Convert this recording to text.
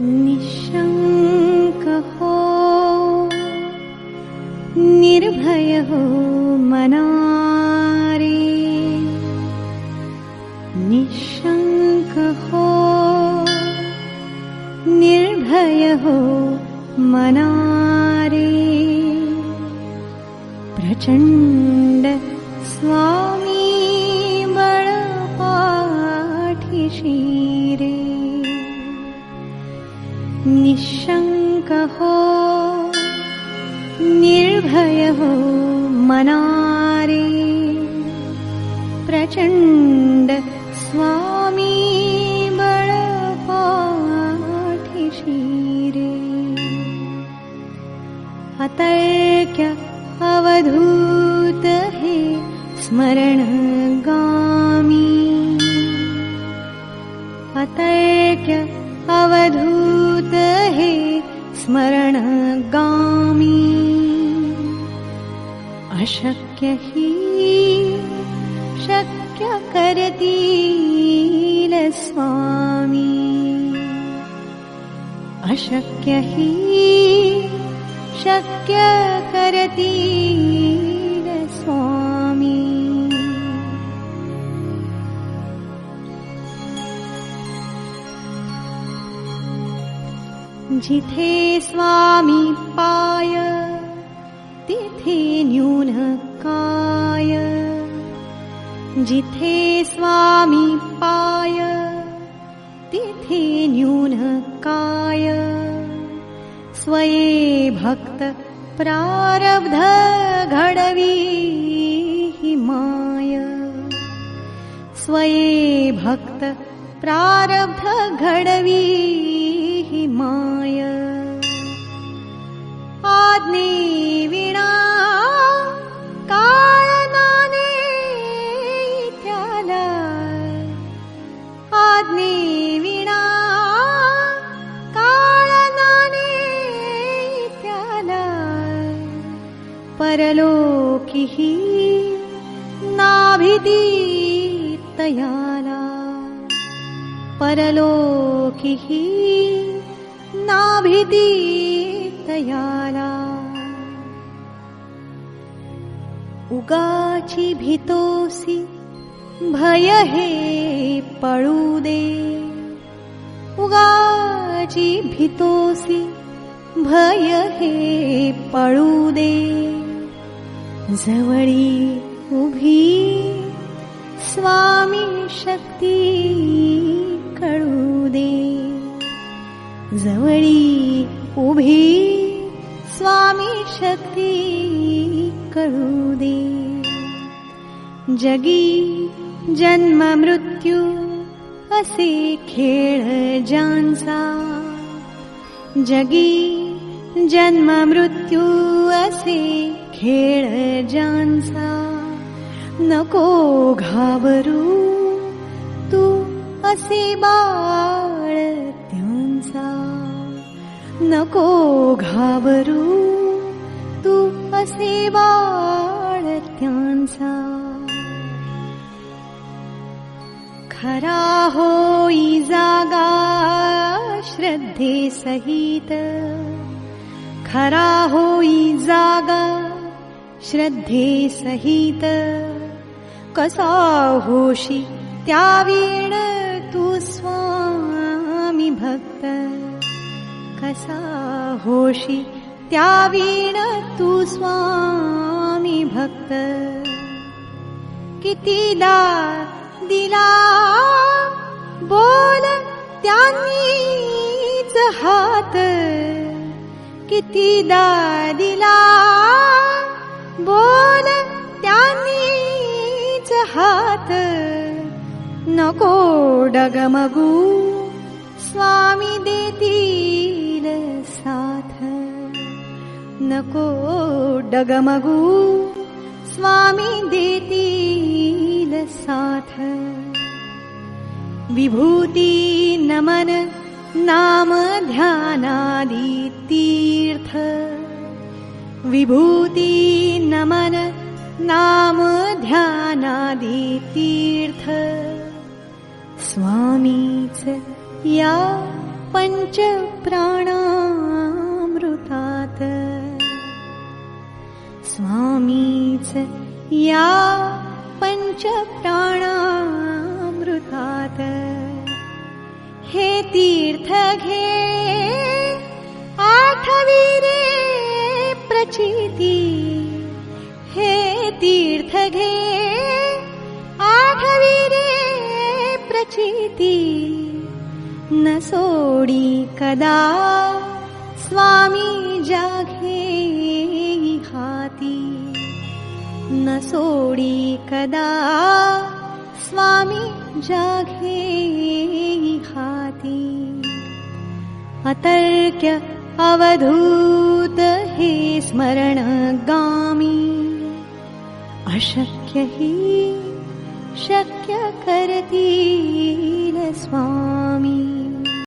निशङ्क निर्भय मनारे। निशङ्क निर्भय मनारे। प्रचण्ड स्वामी शिरे निशङ्क निर्भय मनारे। प्रचण्ड स्वामी शिरे अतर्क्य अवधूत हे स्मरण गामी अतर्क्य हे स्मरण गामी अशक्य हि शक्य करतील स्वामी। अशक्य हि शक्य करतील जिथे स्वामी पाय तिथे न्यून काय जिथे स्वामी पाय तिथे न्यून काय स्वये भक्त प्रारब्ध घडवी माय स्वये भक्त प्रारब्ध घडवी माय। आज्ञे विणा काळनाने त्याला आज्ञे विणा काळनाने त्याला परलोकिही नाभिदी तयाला परलोकिही नाभिदी तयाला उगाची भितोसी भय हे पळू दे उगाची भितोसी भय हे पळू दे जवळी उभी स्वामी शक्ती कळू जवळी उभी स्वामी शक्ती कळू दे. जगी जन्म मृत्यू असे खेळ जांचा जगी जन्म मृत्यू असे खेळ जांचा नको घाबरू तू असे बाळ नको घाबरू तू असे बाळ त्यांचा खरा होई जागा श्रद्धे सहित। खरा होई जागा श्रद्धे सहित। कसा होशी त्यावीण तू स्वामी भक्त कसा होशी? त्यावीण तू स्वामी भक्त. कितीदा दिला बोल त्यांनीच हात. कितीदा दिला बोल त्यांनीच हात. नको डगमगू नको डगमगू स्वामी नाम ध्यानादि तीर्थ विभूती नमन नाम ध्यानादि तीर्थ स्वामीच या पञ्च प्राणामृतात् स्वामीच या पञ्च प्राणामृतात् हे तीर्थ घे आठवीरे प्रचिति। हे तीर्थ घे आठवीरे प्रचिति। न सोडी कदा स्वामी जाघे न सोडी कदा। स्वामी जाघे हाति अतर्क्य अवधूत हे स्मरणगामी। अशक्य हि शक्य करती